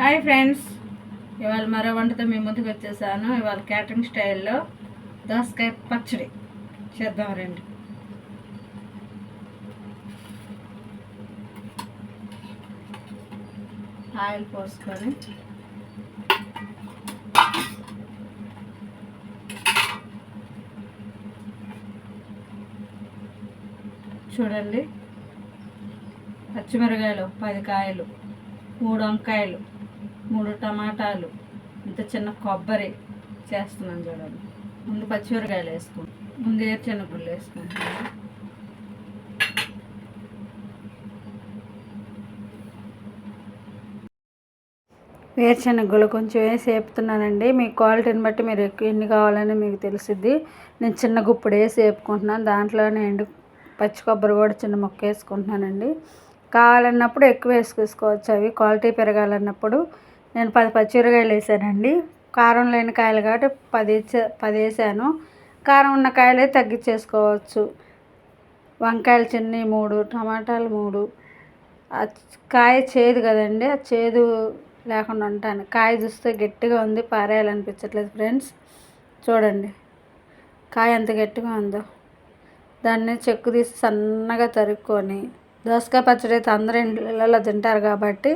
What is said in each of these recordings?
Hi friends. ఇవాళ మరో వంటతో మీ ముందుకు వచ్చేసాను. ఇవాళ క్యాటరింగ్ స్టైల్లో దోసకాయ పచ్చడి. చేద్దాం రండి. ఆయిల్ పోసుకొని చూడండి. పచ్చిమిరకాయలు పది కాయలు మూడు వంకాయలు. మూడు టమాటాలు ఇంత చిన్న కొబ్బరి చేస్తున్నాను చూడండి. ముందు పచ్చిమిరకాయలు వేసుకుంటాం. ముందు ఏరుశనగలు వేసుకుంటాను. వేరుశనగలు కొంచెం వేసి వేపుతున్నానండి. మీ క్వాలిటీని బట్టి మీరు ఎక్కువ ఎన్ని కావాలని మీకు తెలిసిద్ది. నేను చిన్న గుప్పుడు వేసి వేపుకుంటున్నాను. దాంట్లోనే ఎండు పచ్చి కొబ్బరి కూడా చిన్న మొక్క వేసుకుంటున్నానండి. కావాలన్నప్పుడు ఎక్కువ వేసుకోవచ్చు అవి. క్వాలిటీ పెరగాలన్నప్పుడు నేను పది పచ్చిమిరకాయలు వేసానండి. కారం లేని కాయలు కాబట్టి పది పది వేసాను. కారం ఉన్న కాయలే తగ్గించేసుకోవచ్చు. వంకాయలు చిన్నవి మూడు టమాటాలు మూడు. కాయ చేదు కదండి ఆ చేదు లేకుండా ఉంటాను. కాయ చూస్తే గట్టిగా ఉంది పారేయాలనిపించట్లేదు ఫ్రెండ్స్. చూడండి కాయ ఎంత గట్టిగా ఉందో. దాన్ని చెక్కు తీసి సన్నగా తరుక్కొని దోసకాయ పచ్చడి అయితే అందరూ ఇళ్ళలో తింటారు కాబట్టి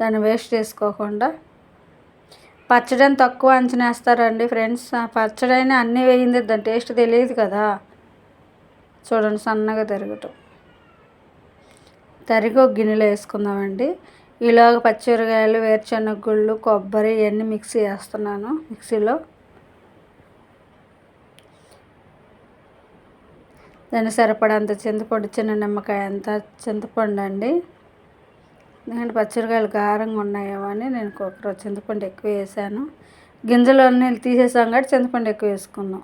దాన్ని వేస్ట్ చేసుకోకుండా. పచ్చడి అని తక్కువ అంచనా వేస్తారండి ఫ్రెండ్స్. ఆ అన్నీ వేయింది దాని టేస్ట్ తెలియదు కదా. చూడండి సన్నగా తరగటం తరిగి ఒక గిన్నెలో వేసుకుందామండి. ఇలాగ పచ్చిమిరకాయలు వేరుశనగ గుళ్ళు కొబ్బరి ఇవన్నీ మిక్సీ వేస్తున్నాను మిక్సీలో. దాన్ని సరిపడంత చింతపండు చిన్న నిమ్మకాయ అంత చింతపండు అండి ఎందుకంటే పచ్చిమిరకాయలు కారంగా ఉన్నాయేమో అని నేను ఒక చింతపండు ఎక్కువ వేసాను. గింజలు అన్నీ తీసేసాం కాబట్టి చింతపండు ఎక్కువ వేసుకున్నాం.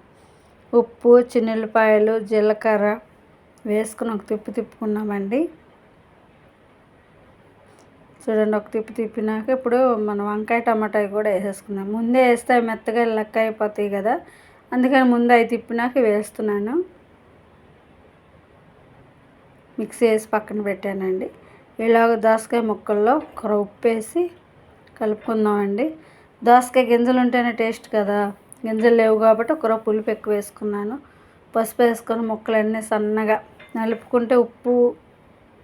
ఉప్పు చిన్నెల్లిపాయలు జీలకర్ర వేసుకుని ఒక తిప్పు తిప్పుకున్నామండి. చూడండి ఒక తిప్పి తిప్పినాక ఇప్పుడు మనం వంకాయ టమాటా కూడా వేసేసుకున్నాం. ముందే వేస్తే మెత్తగా లెక్క అయిపోతాయి కదా అందుకని ముందే అవి తిప్పినాక వేస్తున్నాను. మిక్సీ వేసి పక్కన పెట్టానండి. ఇలాగ దోసకాయ ముక్కల్లో కూర ఉప్పు వేసి కలుపుకుందామండి. దోసకాయ గింజలు ఉంటేనే టేస్ట్ కదా. గింజలు లేవు కాబట్టి ఒక పులుపు ఎక్కువ వేసుకున్నాను. పసుపు వేసుకొని ముక్కలన్నీ సన్నగా నలుపుకుంటే ఉప్పు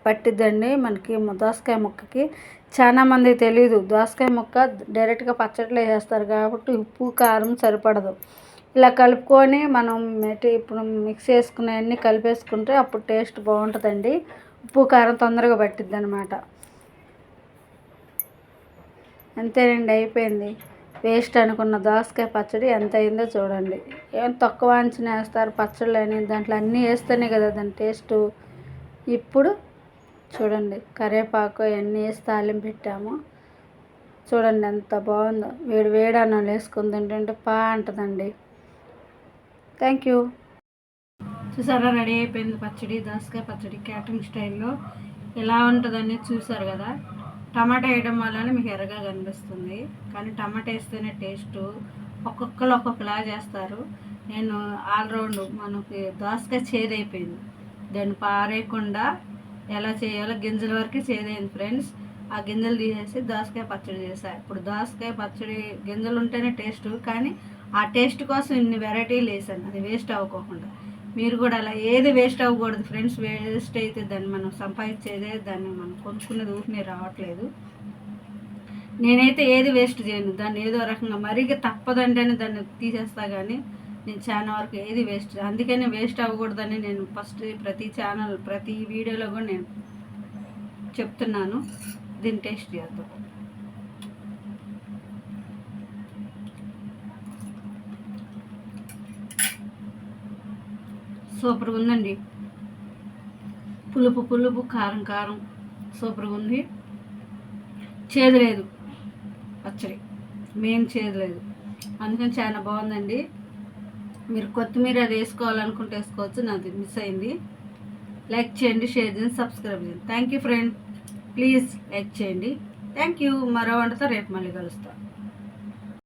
పట్టిద్దండి మనకి దోసకాయ ముక్కకి. చాలామంది తెలియదు దోసకాయ ముక్క డైరెక్ట్గా పచ్చడిలో వేస్తారు కాబట్టి ఉప్పు కారం సరిపడదు. ఇలా కలుపుకొని మనం ఇప్పుడు మిక్స్ చేసుకునేవన్నీ కలిపేసుకుంటే అప్పుడు టేస్ట్ బాగుంటుందండి. ఉప్పు కారం తొందరగా పట్టిద్ది అనమాట అంతేనండి అయిపోయింది. వేస్ట్ అనుకున్న దోసకాయ పచ్చడి ఎంత అయిందో చూడండి. ఏం తక్కువ అంచనా వేస్తారు పచ్చళ్ళు అని దాంట్లో అన్నీ వేస్తేనే కదా దాని టేస్ట్. ఇప్పుడు చూడండి కరివేపాకు అవన్నీ వేసి తాలింపు పెట్టాము. చూడండి ఎంత బాగుందో. వేడి వేడి అన్నం వేసుకుని తింటుంటే పా అంటుందండి. Thank you. చూసారా రెడీ అయిపోయింది పచ్చడి దోసకాయ పచ్చడి క్యాటరింగ్ స్టైల్లో. ఎలా ఉంటుందని చూసారు కదా టమాటా వేయడం వల్లనే మీకు ఎర్రగా కనిపిస్తుంది. కానీ టమాటా వేస్తేనే టేస్ట్ ఒక్కొక్కరు ఒక్కొక్కలా చేస్తారు. నేను ఆల్రౌండ్ మనకి దోసకాయ చేదైపోయింది దాన్ని పారేయకుండా ఎలా చేయాలో గింజల వరకు చేదైంది ఫ్రెండ్స్ ఆ గింజలు తీసేసి దోసకాయ పచ్చడి చేసా ఇప్పుడు దోసకాయ పచ్చడి గింజలు ఉంటేనే టేస్ట్ కానీ ఆ టేస్ట్ కోసం ఇన్ని వెరైటీలు వేసాను అది వేస్ట్ అవ్వకోకుండా. మీరు కూడా అలా ఏది వేస్ట్ అవ్వకూడదు ఫ్రెండ్స్ వేస్ట్ అయితే దాన్ని మనం సంపాదించేదే దాన్ని మనం కొనుక్కునేది ఊరినే రావట్లేదు. నేనైతే ఏది వేస్ట్ చేయను దాన్ని ఏదో రకంగా మరీ తప్పదంటేనే దాన్ని తీసేస్తా కానీ నేను చాలా వరకు ఏది వేస్ట్ అందుకనే వేస్ట్ అవ్వకూడదని నేను ఫస్ట్ ప్రతి ఛానల్ ప్రతి వీడియోలో కూడా నేను చెప్తున్నాను. దీన్ని టేస్ట్ చేద్దాం. సూపర్గా ఉందండి. పులుపు పులుపు కారం కారం. సూపర్గా ఉంది. చేదు లేదు. పచ్చడి. మెయిన్ చేదు లేదు. అందుకని చాలా బాగుందండి. మీరు కొత్తిమీర అది వేసుకోవాలనుకుంటే వేసుకోవచ్చు. నాది మిస్ అయింది. లైక్ చేయండి షేర్ చేయండి సబ్స్క్రైబ్ చేయండి. Thank you friend. Please like చేయండి. థ్యాంక్ యూ మరో వంటతో రేపు మళ్ళీ కలుస్తాను